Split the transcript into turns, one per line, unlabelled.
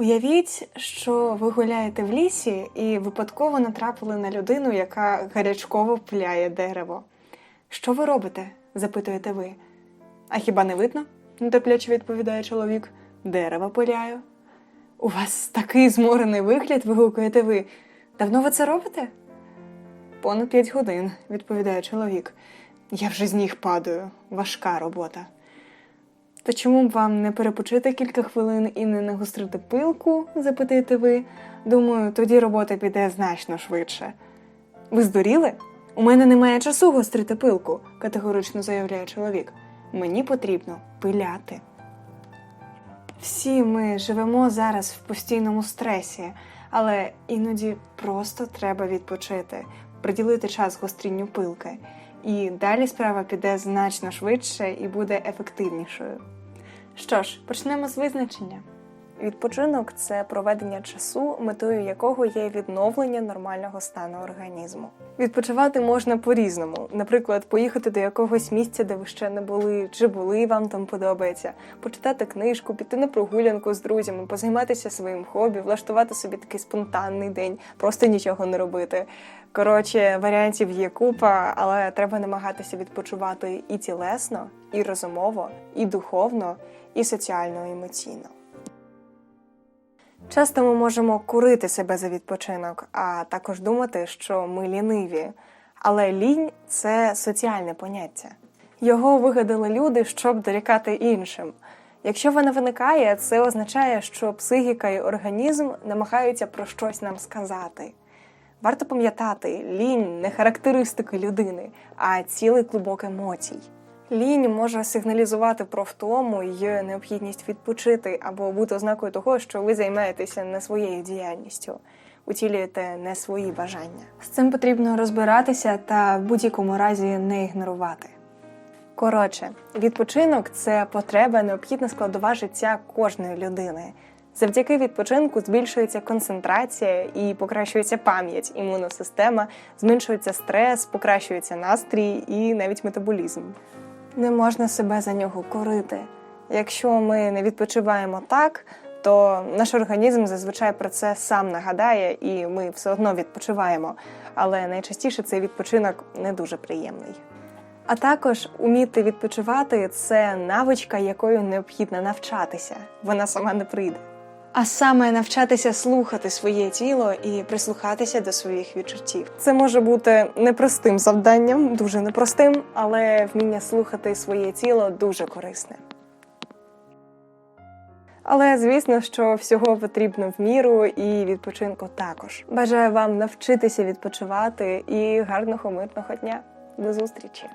Уявіть, що ви гуляєте в лісі і випадково натрапили на людину, яка гарячково пиляє дерево. Що ви робите? запитуєте ви. А хіба не видно? нетерпляче відповідає чоловік. Дерево пиляю. У вас такий зморений вигляд, вигукуєте ви. Давно ви це робите? Понад п'ять годин, відповідає чоловік. Я вже з ніг падаю. Важка робота. То чому б вам не перепочити кілька хвилин і не нагострити пилку, запитуєте ви. Думаю, тоді робота піде значно швидше. Ви здуріли? У мене немає часу гострити пилку, категорично заявляє чоловік. Мені потрібно пиляти. Всі ми живемо зараз в постійному стресі, але іноді просто треба відпочити, приділити час гострінню пилки. І далі справа піде значно швидше і буде ефективнішою. Що ж, почнемо з визначення. Відпочинок це проведення часу, метою якого є відновлення нормального стану організму. Відпочивати можна по-різному. Наприклад, поїхати до якогось місця, де ви ще не були, чи були, вам там подобається, почитати книжку, піти на прогулянку з друзями, позайматися своїм хобі, влаштувати собі такий спонтанний день, просто нічого не робити. Коротше, варіантів є купа, але треба намагатися відпочивати і тілесно, і розумово, і духовно, і соціально, і емоційно. Часто ми можемо курити себе за відпочинок, а також думати, що ми ліниві. Але лінь це соціальне поняття. Його вигадали люди, щоб дорікати іншим. Якщо вона виникає, це означає, що психіка і організм намагаються про щось нам сказати. Варто пам'ятати, лінь не характеристики людини, а цілий клубок емоцій. Лінь може сигналізувати про втому і необхідність відпочити або бути ознакою того, що ви займаєтеся не своєю діяльністю, утілюєте не свої бажання. З цим потрібно розбиратися та в будь-якому разі не ігнорувати. Коротше, відпочинок це потреба, необхідна складова життя кожної людини. Завдяки відпочинку збільшується концентрація і покращується пам'ять, імунна система, зменшується стрес, покращується настрій і навіть метаболізм. Не можна себе за нього корити. Якщо ми не відпочиваємо так, то наш організм зазвичай про це сам нагадає, і ми все одно відпочиваємо. Але найчастіше цей відпочинок не дуже приємний. А також уміти відпочивати це навичка, якою необхідно навчатися. Вона сама не прийде. А саме навчатися слухати своє тіло і прислухатися до своїх відчуттів. Це може бути непростим завданням, дуже непростим, але вміння слухати своє тіло дуже корисне. Але звісно, що всього потрібно в міру і відпочинку також. Бажаю вам навчитися відпочивати і гарного мирного дня. До зустрічі!